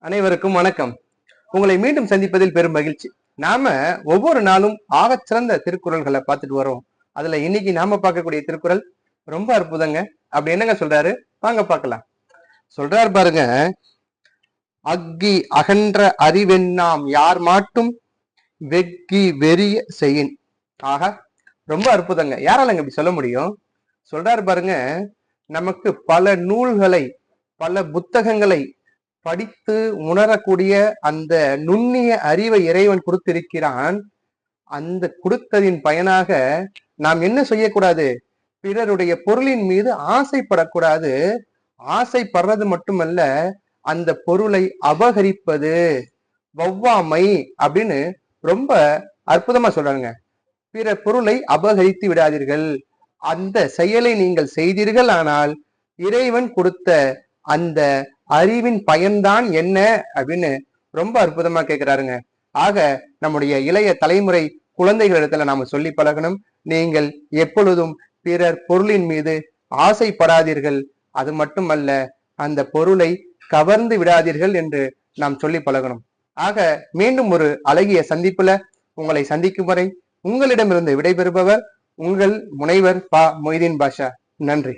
அனைவருக்கும் வணக்கம். உங்களை மீண்டும் சந்திப்பதில் பெரும் மகிழ்ச்சி. நாம ஒவ்வொரு நாளும் ஆகச்சிறந்த திருக்குறள்களை பார்த்துட்டு வரோம். அதுல இன்னைக்கு நாம பார்க்கக்கூடிய திருக்குறள் ரொம்ப அற்புதங்க. அப்படி என்னங்க சொல்றாரு? வாங்க பார்க்கலாம். சொல்றாரு பாருங்க. அக்கி அகன்ற அறிவெண்ணாம் யார் மாட்டும் வெக்கி வெறிய செய்யின். ஆக ரொம்ப அற்புதங்க. யாராலங்க இப்படி சொல்ல முடியும்? சொல்றாரு பாருங்க. நமக்கு பல நூல்களை பல புத்தகங்களை படித்து உணரக்கூடிய அந்த நுண்ணிய அறிவை இறைவன் கொடுத்திருக்கிறான் அந்த கொடுத்ததின் பயனாக நாம் என்ன செய்யக்கூடாது? பிறருடைய பொருளின் மீது ஆசைப்படக்கூடாது. ஆசைப்படுறது மட்டுமல்ல அந்த பொருளை அபகரிப்பது. வவ்வாமை அப்படின்னு ரொம்ப அற்புதமா சொல்றாங்க. பிற பொருளை அபகரித்து விடாதீர்கள். அந்த செயலை நீங்கள் செய்தீர்கள் ஆனால் இறைவன் கொடுத்த அந்த அறிவின் பயன்தான் என்ன அப்படின்னு ரொம்ப அற்புதமா கேட்கிறாருங்க ஆக நம்முடைய இளைய தலைமுறை குழந்தைகளிடத்துல நாம சொல்லி பழகணும். நீங்கள் எப்பொழுதும் பிறர் பொருளின் மீது ஆசைப்படாதீர்கள். அது மட்டுமல்ல அந்த பொருளை கவர்ந்து விடாதீர்கள் என்று நாம் சொல்லி பழகணும். ஆக மீண்டும் ஒரு அழகிய சந்திப்புல உங்களை சந்திக்கும் வரை உங்களிடமிருந்து விடைபெறுபவர் உங்கள் முனைவர் பா மொய்தீன் பாஷா. நன்றி.